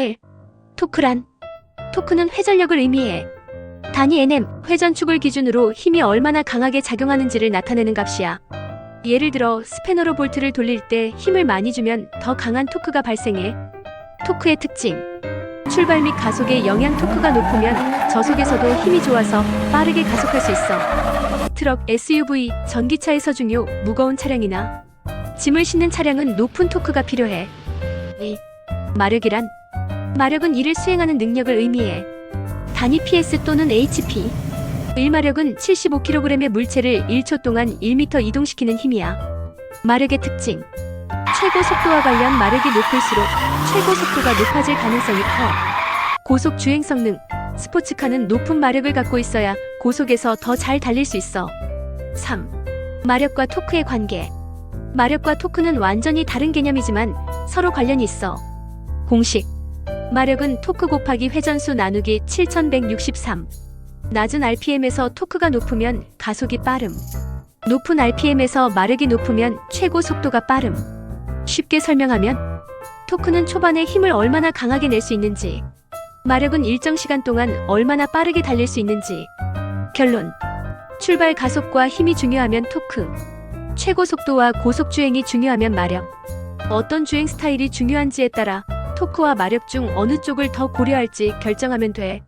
1. 토크란 토크는 회전력을 의미해. 단위 NM, 회전축을 기준으로 힘이 얼마나 강하게 작용하는지를 나타내는 값이야. 예를 들어 스패너로 볼트를 돌릴 때 힘을 많이 주면 더 강한 토크가 발생해. 토크의 특징. 출발 및 가속의 영향 토크가 높으면 저속에서도 힘이 좋아서 빠르게 가속할 수 있어. 트럭, SUV, 전기차에서 중요, 무거운 차량이나 짐을 싣는 차량은 높은 토크가 필요해. 2. 마력이란 마력은 일을 수행하는 능력을 의미해. 단위 PS 또는 HP. 1마력은 75kg의 물체를 1초 동안 1m 이동시키는 힘이야. 마력의 특징. 최고 속도와 관련 마력이 높을수록 최고 속도가 높아질 가능성이 커. 고속 주행 성능. 스포츠카는 높은 마력을 갖고 있어야 고속에서 더 잘 달릴 수 있어. 3. 마력과 토크의 관계. 마력과 토크는 완전히 다른 개념이지만 서로 관련이 있어. 공식. 마력은 토크 곱하기 회전수 나누기 7163. 낮은 RPM에서 토크가 높으면 가속이 빠름. 높은 RPM에서 마력이 높으면 최고 속도가 빠름. 쉽게 설명하면 토크는 초반에 힘을 얼마나 강하게 낼 수 있는지, 마력은 일정 시간 동안 얼마나 빠르게 달릴 수 있는지. 결론. 출발 가속과 힘이 중요하면 토크. 최고 속도와 고속 주행이 중요하면 마력. 어떤 주행 스타일이 중요한지에 따라 토크와 마력 중 어느 쪽을 더 고려할지 결정하면 돼.